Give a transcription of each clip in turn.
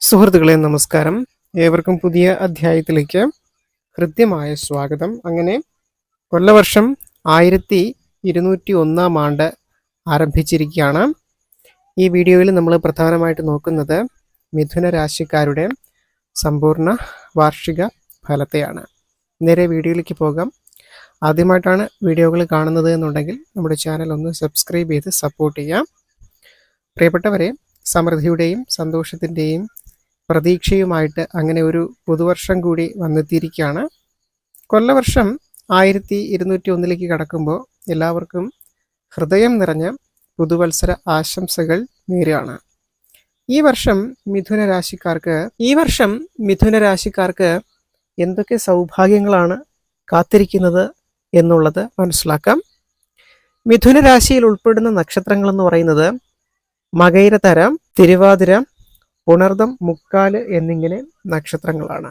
സുഹൃത്തുക്കളെ നമസ്കാരം. ഏവർക്കും പുതിയ അധ്യായത്തിലേക്ക് ഹൃദ്യമായ സ്വാഗതം. അങ്ങനെ കൊല്ലവർഷം ആയിരത്തി ഇരുന്നൂറ്റി ഒന്നാം ആണ്ട് ആരംഭിച്ചിരിക്കുകയാണ്. ഈ വീഡിയോയിൽ നമ്മൾ പ്രധാനമായിട്ട് നോക്കുന്നത് മിഥുന രാശിക്കാരുടെ സമ്പൂർണ വാർഷിക ഫലത്തെയാണ്. നേരെ വീഡിയോയിലേക്ക് പോകാം. ആദ്യമായിട്ടാണ് വീഡിയോകൾ കാണുന്നത് എന്നുണ്ടെങ്കിൽ നമ്മുടെ ചാനൽ ഒന്ന് സബ്സ്ക്രൈബ് ചെയ്ത് സപ്പോർട്ട് ചെയ്യാം പ്രിയപ്പെട്ടവരെ സമൃദ്ധിയുടെയും സന്തോഷത്തിന്റെയും പ്രതീക്ഷയുമായിട്ട് അങ്ങനെ ഒരു പുതുവർഷം കൂടി വന്നെത്തിയിരിക്കുകയാണ്. കൊല്ലവർഷം ആയിരത്തി ഇരുന്നൂറ്റി ഒന്നിലേക്ക് കടക്കുമ്പോൾ എല്ലാവർക്കും ഹൃദയം നിറഞ്ഞ പുതുവത്സര ആശംസകൾ നേരുകയാണ്. ഈ വർഷം മിഥുന രാശിക്കാർക്ക് ഈ വർഷം മിഥുന രാശിക്കാർക്ക് എന്തൊക്കെ സൗഭാഗ്യങ്ങളാണ് കാത്തിരിക്കുന്നത് എന്നുള്ളത് മനസ്സിലാക്കാം. മിഥുന രാശിയിൽ ഉൾപ്പെടുന്ന നക്ഷത്രങ്ങൾ എന്ന് പറയുന്നത് മകൈരതരം തിരുവാതിര പുണർദം മുക്കാൽ എന്നിങ്ങനെ നക്ഷത്രങ്ങളാണ്.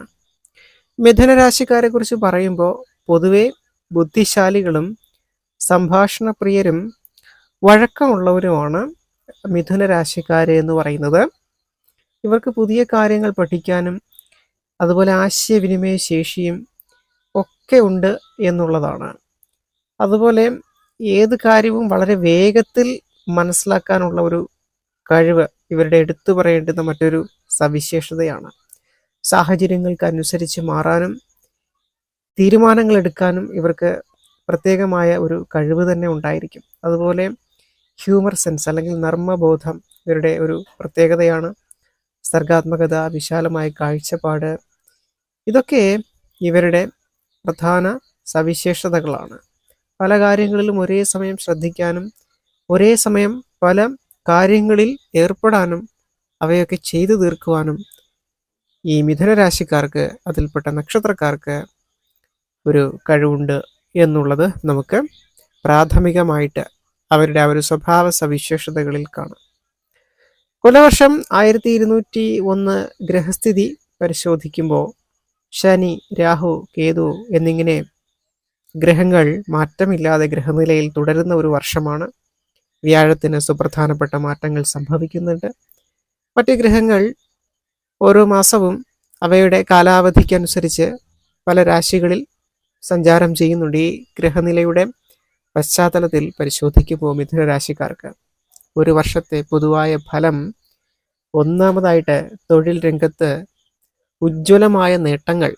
മിഥുന രാശിക്കാരെ കുറിച്ച് പറയുമ്പോൾ പൊതുവെ ബുദ്ധിശാലികളും സംഭാഷണപ്രിയരും വഴക്കമുള്ളവരുമാണ് മിഥുന രാശിക്കാര് എന്ന് പറയുന്നത്. ഇവർക്ക് പുതിയ കാര്യങ്ങൾ പഠിക്കാനും അതുപോലെ ആശയവിനിമയ ശേഷിയും ഒക്കെ ഉണ്ട് എന്നുള്ളതാണ്. അതുപോലെ ഏത് കാര്യവും വളരെ വേഗത്തിൽ മനസ്സിലാക്കാനുള്ള ഒരു കഴിവ് ഇവരുടെ എടുത്തു പറയേണ്ടുന്ന മറ്റൊരു സവിശേഷതയാണ്. സാഹചര്യങ്ങൾക്ക് അനുസരിച്ച് മാറാനും തീരുമാനങ്ങൾ എടുക്കാനും ഇവർക്ക് പ്രത്യേകമായ ഒരു കഴിവ് തന്നെ ഉണ്ടായിരിക്കും. അതുപോലെ ഹ്യൂമർ സെൻസ് അല്ലെങ്കിൽ നർമ്മബോധം ഇവരുടെ ഒരു പ്രത്യേകതയാണ്. സർഗാത്മകത വിശാലമായ കാഴ്ചപ്പാട് ഇതൊക്കെ ഇവരുടെ പ്രധാന സവിശേഷതകളാണ്. പല കാര്യങ്ങളിലും ഒരേ സമയം ശ്രദ്ധിക്കാനും ഒരേ സമയം പല കാര്യങ്ങളിൽ ഏർപ്പെടാനും അവയൊക്കെ ചെയ്തു തീർക്കുവാനും ഈ മിഥുനരാശിക്കാർക്ക് അതിൽപ്പെട്ട നക്ഷത്രക്കാർക്ക് ഒരു കഴിവുണ്ട് എന്നുള്ളത് നമുക്ക് പ്രാഥമികമായിട്ട് അവരുടെ ആ ഒരു സ്വഭാവ സവിശേഷതകളിൽ കാണാം. കൊലവർഷം ആയിരത്തി ഇരുന്നൂറ്റി ഒന്ന് ഗ്രഹസ്ഥിതി പരിശോധിക്കുമ്പോൾ ശനി രാഹു കേതു എന്നിങ്ങനെ ഗ്രഹങ്ങൾ മാറ്റമില്ലാതെ ഗ്രഹനിലയിൽ തുടരുന്ന ഒരു വർഷമാണ്. വ്യാഴത്തിന് സുപ്രധാനപ്പെട്ട മാറ്റങ്ങൾ സംഭവിക്കുന്നുണ്ട്. മറ്റ് ഗ്രഹങ്ങൾ ഓരോ മാസവും അവയുടെ കാലാവധിക്കനുസരിച്ച് പല രാശികളിൽ സഞ്ചാരം ചെയ്യുന്നുണ്ട്. ഈ ഗ്രഹനിലയുടെ പശ്ചാത്തലത്തിൽ പരിശോധിക്കുമ്പോൾ മിഥുന രാശിക്കാർക്ക് ഒരു വർഷത്തെ പൊതുവായ ഫലം ഒന്നാമതായിട്ട് തൊഴിൽ രംഗത്ത് ഉജ്ജ്വലമായ നേട്ടങ്ങൾ.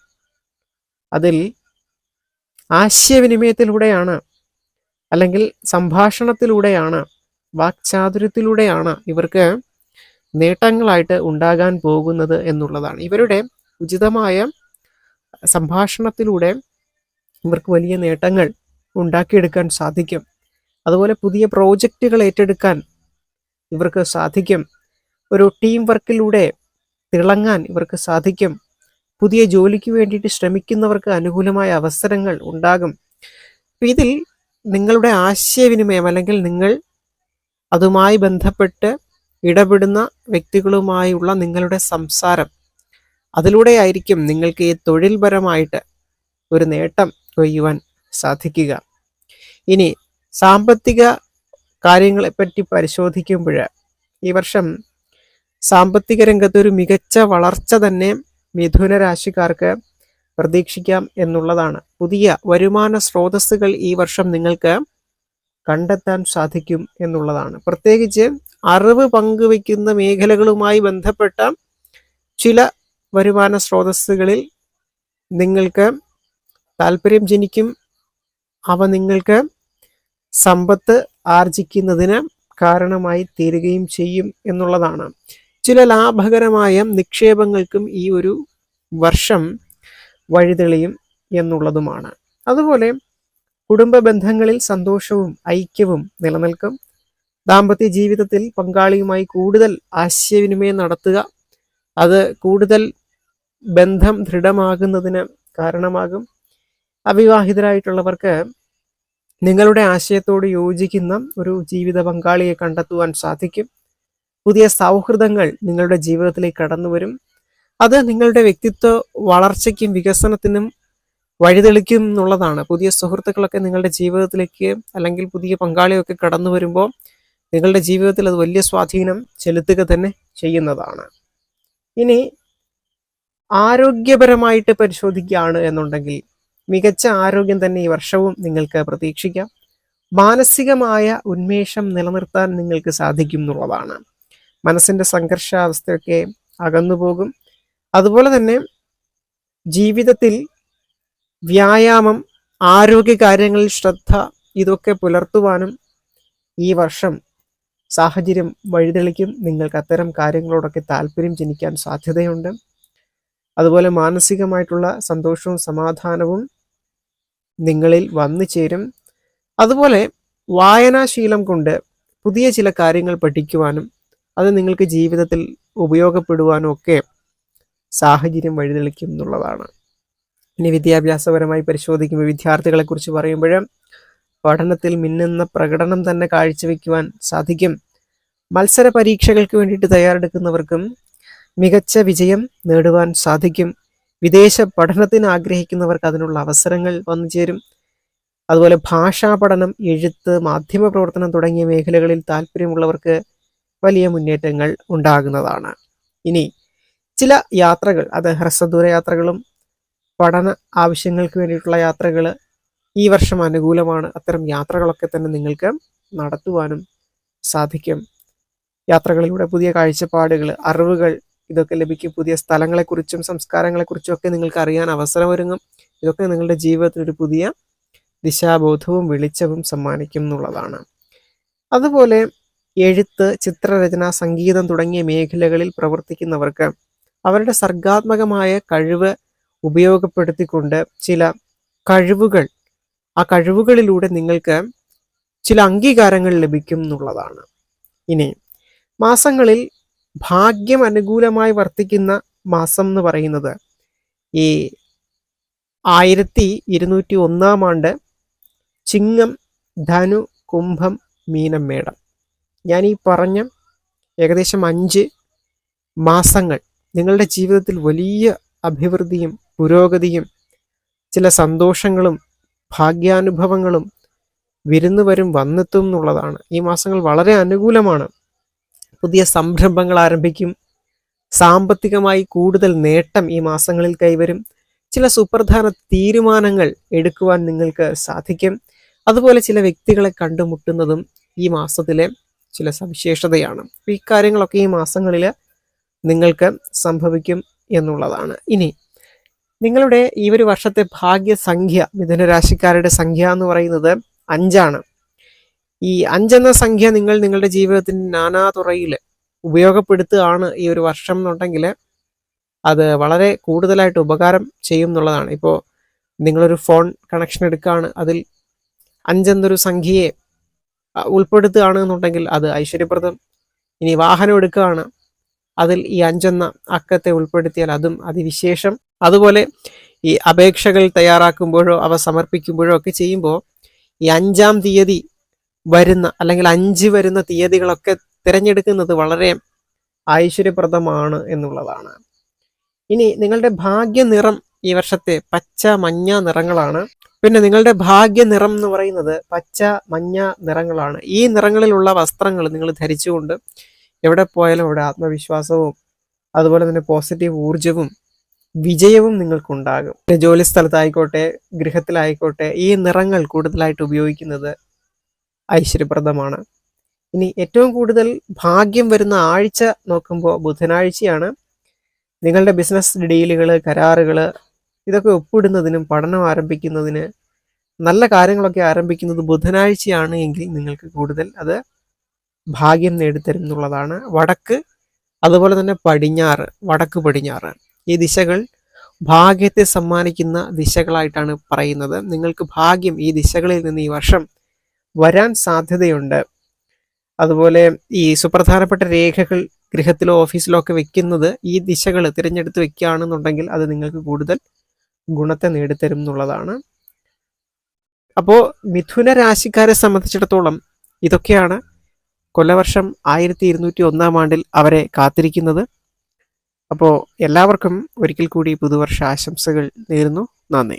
അതിൽ ആശയവിനിമയത്തിലൂടെയാണ് അല്ലെങ്കിൽ സംഭാഷണത്തിലൂടെയാണ് വാക്ചാതുര്യത്തിലൂടെയാണ് ഇവർക്ക് നേട്ടങ്ങളായിട്ട് ഉണ്ടാകാൻ പോകുന്നത് എന്നുള്ളതാണ്. ഇവരുടെ ഉചിതമായ സംഭാഷണത്തിലൂടെ ഇവർക്ക് വലിയ നേട്ടങ്ങൾ ഉണ്ടാക്കിയെടുക്കാൻ സാധിക്കും. അതുപോലെ പുതിയ പ്രോജക്റ്റുകൾ ഏറ്റെടുക്കാൻ ഇവർക്ക് സാധിക്കും. ഒരു ടീം വർക്കിലൂടെ തിളങ്ങാൻ ഇവർക്ക് സാധിക്കും. പുതിയ ജോലിക്ക് വേണ്ടിയിട്ട് ശ്രമിക്കുന്നവർക്ക് അനുകൂലമായ അവസരങ്ങൾ ഉണ്ടാകും. ഇതിൽ നിങ്ങളുടെ ആശയവിനിമയം അല്ലെങ്കിൽ നിങ്ങൾ അതുമായി ബന്ധപ്പെട്ട് ഇടപെടുന്ന വ്യക്തികളുമായുള്ള നിങ്ങളുടെ സംസാരം അതിലൂടെയായിരിക്കും നിങ്ങൾക്ക് ഈ തൊഴിൽപരമായിട്ട് ഒരു നേട്ടം കൊയ്യുവാൻ സാധിക്കുക. ഇനി സാമ്പത്തിക കാര്യങ്ങളെപ്പറ്റി പരിശോധിക്കുമ്പോൾ ഈ വർഷം സാമ്പത്തിക രംഗത്ത് ഒരു മികച്ച വളർച്ച തന്നെ മിഥുന രാശിക്കാർക്ക് പ്രതീക്ഷിക്കാം എന്നുള്ളതാണ്. പുതിയ വരുമാന സ്രോതസ്സുകൾ ഈ വർഷം നിങ്ങൾക്ക് കണ്ടെത്താൻ സാധിക്കും എന്നുള്ളതാണ്. പ്രത്യേകിച്ച് അറിവ് പങ്കുവയ്ക്കുന്ന മേഖലകളുമായി ബന്ധപ്പെട്ട ചില വരുമാന സ്രോതസ്സുകളിൽ നിങ്ങൾക്ക് താല്പര്യം ജനിക്കും. അവ നിങ്ങൾക്ക് സമ്പത്ത് ആർജിക്കുന്നതിന് കാരണമായി തീരുകയും ചെയ്യും എന്നുള്ളതാണ്. ചില ലാഭകരമായ നിക്ഷേപങ്ങൾക്കും ഈ ഒരു വർഷം വഴിതെളിയും എന്നുള്ളതുമാണ്. അതുപോലെ കുടുംബ ബന്ധങ്ങളിൽ സന്തോഷവും ഐക്യവും നിലനിൽക്കും. ദാമ്പത്യ ജീവിതത്തിൽ പങ്കാളിയുമായി കൂടുതൽ ആശയവിനിമയം നടത്തുക. അത് കൂടുതൽ ബന്ധം ദൃഢമാകുന്നതിന് കാരണമാകും. അവിവാഹിതരായിട്ടുള്ളവർക്ക് നിങ്ങളുടെ ആശയത്തോട് യോജിക്കുന്ന ഒരു ജീവിത പങ്കാളിയെ കണ്ടെത്തുവാൻ സാധിക്കും. പുതിയ സൗഹൃദങ്ങൾ നിങ്ങളുടെ ജീവിതത്തിലേക്ക് കടന്നു വരും അത് നിങ്ങളുടെ വ്യക്തിത്വ വളർച്ചയ്ക്കും വികസനത്തിനും വഴിതെളിക്കും എന്നുള്ളതാണ്. പുതിയ സുഹൃത്തുക്കളൊക്കെ നിങ്ങളുടെ ജീവിതത്തിലേക്ക് അല്ലെങ്കിൽ പുതിയ പങ്കാളിയൊക്കെ കടന്നു വരുമ്പോൾ നിങ്ങളുടെ ജീവിതത്തിൽ അത് വലിയ സ്വാധീനം ചെലുത്തുക തന്നെ ചെയ്യുന്നതാണ്. ഇനി ആരോഗ്യപരമായിട്ട് പരിശോധിക്കുകയാണ് എന്നുണ്ടെങ്കിൽ മികച്ച ആരോഗ്യം തന്നെ ഈ വർഷവും നിങ്ങൾക്ക് പ്രതീക്ഷിക്കാം. മാനസികമായ ഉന്മേഷം നിലനിർത്താൻ നിങ്ങൾക്ക് സാധിക്കും എന്നുള്ളതാണ്. മനസ്സിന്റെ സംഘർഷാവസ്ഥയൊക്കെ അകന്നു പോകും അതുപോലെ തന്നെ ജീവിതത്തിൽ വ്യായാമം ആരോഗ്യ കാര്യങ്ങളിൽ ശ്രദ്ധ ഇതൊക്കെ പുലർത്തുവാനും ഈ വർഷം സാഹചര്യം വഴിതെളിക്കും. നിങ്ങൾക്ക് അത്തരം കാര്യങ്ങളോടൊക്കെ താല്പര്യം ജനിക്കാൻ സാധ്യതയുണ്ട്. അതുപോലെ മാനസികമായിട്ടുള്ള സന്തോഷവും സമാധാനവും നിങ്ങളിൽ വന്നു ചേരും. അതുപോലെ വായനാശീലം കൊണ്ട് പുതിയ ചില കാര്യങ്ങൾ പഠിക്കുവാനും അത് നിങ്ങൾക്ക് ജീവിതത്തിൽ ഉപയോഗപ്പെടുവാനും ഒക്കെ സാഹചര്യം വഴിതെളിക്കും എന്നുള്ളതാണ്. ഇനി വിദ്യാഭ്യാസപരമായി പരിശോധിക്കുമ്പോൾ വിദ്യാർത്ഥികളെക്കുറിച്ച് പറയുമ്പോൾ പഠനത്തിൽ മിന്നുന്ന പ്രകടനം തന്നെ കാഴ്ചവെക്കുവാൻ സാധിക്കും. മത്സര പരീക്ഷകൾക്ക് വേണ്ടിയിട്ട് തയ്യാറെടുക്കുന്നവർക്കും മികച്ച വിജയം നേടുവാൻ സാധിക്കും. വിദേശ പഠനത്തിന് ആഗ്രഹിക്കുന്നവർക്ക് അതിനുള്ള അവസരങ്ങൾ വന്നു ചേരും. അതുപോലെ ഭാഷാ പഠനം എഴുത്ത് മാധ്യമ പ്രവർത്തനം തുടങ്ങിയ മേഖലകളിൽ താല്പര്യമുള്ളവർക്ക് വലിയ മുന്നേറ്റങ്ങൾ ഉണ്ടാകുന്നതാണ്. ഇനി ചില യാത്രകൾ അത് ഹ്രസ്വദൂര യാത്രകളും പഠന ആവശ്യങ്ങൾക്ക് വേണ്ടിയിട്ടുള്ള യാത്രകൾ ഈ വർഷം അനുകൂലമാണ്. അത്തരം യാത്രകളൊക്കെ തന്നെ നിങ്ങൾക്ക് നടത്തുവാനും സാധിക്കും. യാത്രകളിലൂടെ പുതിയ കാഴ്ചപ്പാടുകൾ അറിവുകൾ ഇതൊക്കെ ലഭിക്കും. പുതിയ സ്ഥലങ്ങളെക്കുറിച്ചും സംസ്കാരങ്ങളെക്കുറിച്ചും ഒക്കെ നിങ്ങൾക്ക് അറിയാൻ അവസരമൊരുങ്ങും. ഇതൊക്കെ നിങ്ങളുടെ ജീവിതത്തിൽ ഒരു പുതിയ ദിശാബോധവും വെളിച്ചവും സമ്മാനിക്കും എന്നുള്ളതാണ്. അതുപോലെ എഴുത്ത് ചിത്രരചന സംഗീതം തുടങ്ങിയ മേഖലകളിൽ പ്രവർത്തിക്കുന്നവർക്ക് അവരുടെ സർഗാത്മകമായ കഴിവ് ഉപയോഗപ്പെടുത്തിക്കൊണ്ട് ചില കഴിവുകൾ ആ കഴിവുകളിലൂടെ നിങ്ങൾക്ക് ചില അംഗീകാരങ്ങൾ ലഭിക്കും എന്നുള്ളതാണ്. ഇനി മാസങ്ങളിൽ ഭാഗ്യം അനുകൂലമായി വർത്തിക്കുന്ന മാസം എന്ന് പറയുന്നത് ഈ ആയിരത്തി ഇരുന്നൂറ്റി ഒന്നാം ആണ്ട് ചിങ്ങം ധനു കുംഭം മീനം മേടം. ഞാൻ ഈ പറഞ്ഞ ഏകദേശം അഞ്ച് മാസങ്ങൾ നിങ്ങളുടെ ജീവിതത്തിൽ വലിയ അഭിവൃദ്ധിയും പുരോഗതിയും ചില സന്തോഷങ്ങളും ഭാഗ്യാനുഭവങ്ങളും വിരുന്നുവരും വന്നെത്തും എന്നുള്ളതാണ്. ഈ മാസങ്ങൾ വളരെ അനുകൂലമാണ്. പുതിയ സംരംഭങ്ങൾ ആരംഭിക്കും. സാമ്പത്തികമായി കൂടുതൽ നേട്ടം ഈ മാസങ്ങളിൽ കൈവരും. ചില സുപ്രധാന തീരുമാനങ്ങൾ എടുക്കുവാൻ നിങ്ങൾക്ക് സാധിക്കും. അതുപോലെ ചില വ്യക്തികളെ കണ്ടുമുട്ടുന്നതും ഈ മാസത്തിലെ ചില സവിശേഷതയാണ്. ഈ കാര്യങ്ങളൊക്കെ ഈ മാസങ്ങളിൽ നിങ്ങൾക്ക് സംഭവിക്കും എന്നുള്ളതാണ്. ഇനി നിങ്ങളുടെ ഈ ഒരു വർഷത്തെ ഭാഗ്യസംഖ്യ മിഥുനരാശിക്കാരുടെ സംഖ്യ എന്ന് പറയുന്നത് അഞ്ചാണ്. ഈ അഞ്ചെന്ന സംഖ്യ നിങ്ങൾ നിങ്ങളുടെ ജീവിതത്തിന് നാനാ തുറയിൽ ഉപയോഗപ്പെടുത്തുകയാണ് ഈ ഒരു വർഷം എന്നുണ്ടെങ്കിൽ അത് വളരെ കൂടുതലായിട്ട് ഉപകാരം ചെയ്യും എന്നുള്ളതാണ്. ഇപ്പോൾ നിങ്ങളൊരു ഫോൺ കണക്ഷൻ എടുക്കുകയാണ് അതിൽ അഞ്ചെന്നൊരു സംഖ്യയെ ഉൾപ്പെടുത്തുകയാണ് എന്നുണ്ടെങ്കിൽ അത് ഐശ്വര്യപ്രദം. ഇനി വാഹനം എടുക്കുകയാണ് അതിൽ ഈ അഞ്ചെന്ന അക്കത്തെ ഉൾപ്പെടുത്തിയാൽ അതും അതിവിശേഷം. അതുപോലെ ഈ അപേക്ഷകൾ തയ്യാറാക്കുമ്പോഴോ അവ സമർപ്പിക്കുമ്പോഴോ ഒക്കെ ചെയ്യുമ്പോൾ ഈ അഞ്ചാം തീയതി വരുന്ന അല്ലെങ്കിൽ അഞ്ച് വരുന്ന തീയതികളൊക്കെ തിരഞ്ഞെടുക്കുന്നത് വളരെ ഐശ്വര്യപ്രദമാണ് എന്നുള്ളതാണ്. ഇനി നിങ്ങളുടെ ഭാഗ്യ നിറം ഈ വർഷത്തെ പച്ച മഞ്ഞ നിറങ്ങളാണ്. പിന്നെ നിങ്ങളുടെ ഭാഗ്യ നിറം എന്ന് പറയുന്നത് പച്ച മഞ്ഞ നിറങ്ങളാണ്. ഈ നിറങ്ങളിലുള്ള വസ്ത്രങ്ങൾ നിങ്ങൾ ധരിച്ചുകൊണ്ട് എവിടെ പോയാലും അവിടെ ആത്മവിശ്വാസവും അതുപോലെ തന്നെ പോസിറ്റീവ് ഊർജവും വിജയവും നിങ്ങൾക്കുണ്ടാകും. ജോലി സ്ഥലത്തായിക്കോട്ടെ ഗൃഹത്തിലായിക്കോട്ടെ ഈ നിറങ്ങൾ കൂടുതലായിട്ട് ഉപയോഗിക്കുന്നത് ഐശ്വര്യപ്രദമാണ്. ഇനി ഏറ്റവും കൂടുതൽ ഭാഗ്യം വരുന്ന ആഴ്ച നോക്കുമ്പോൾ ബുധനാഴ്ചയാണ്. നിങ്ങളുടെ ബിസിനസ് ഡീലുകൾ കരാറുകൾ ഇതൊക്കെ ഒപ്പിടുന്നതിനും പഠനം ആരംഭിക്കുന്നതിന് നല്ല കാര്യങ്ങളൊക്കെ ആരംഭിക്കുന്നത് ബുധനാഴ്ചയാണ് എങ്കിൽ നിങ്ങൾക്ക് കൂടുതൽ അത് ഭാഗ്യം നേടിത്തരും എന്നുള്ളതാണ്. വടക്ക് അതുപോലെ തന്നെ പടിഞ്ഞാറ് വടക്ക് പടിഞ്ഞാറ്. ഈ ദിശകൾ ഭാഗ്യത്തെ സമ്മാനിക്കുന്ന ദിശകളായിട്ടാണ് പറയുന്നത്. നിങ്ങൾക്ക് ഭാഗ്യം ഈ ദിശകളിൽ നിന്ന് ഈ വർഷം വരാൻ സാധ്യതയുണ്ട്. അതുപോലെ ഈ സുപ്രധാനപ്പെട്ട രേഖകൾ ഗൃഹത്തിലോ ഓഫീസിലോ ഒക്കെ വെക്കുന്നത് ഈ ദിശകൾ തിരഞ്ഞെടുത്ത് വെക്കുകയാണെന്നുണ്ടെങ്കിൽ അത് നിങ്ങൾക്ക് കൂടുതൽ ഗുണത്തെ നേടിത്തരും എന്നുള്ളതാണ്. അപ്പോൾ മിഥുന രാശിക്കാരെ സംബന്ധിച്ചിടത്തോളം ഇതൊക്കെയാണ് കൊല്ലവർഷം ആയിരത്തി ഇരുന്നൂറ്റി ഒന്നാം ആണ്ടിൽ അവരെ കാത്തിരിക്കുന്നത്. അപ്പോൾ എല്ലാവർക്കും ഒരിക്കൽ കൂടി പുതുവർഷ ആശംസകൾ നേരുന്നു. നന്ദി.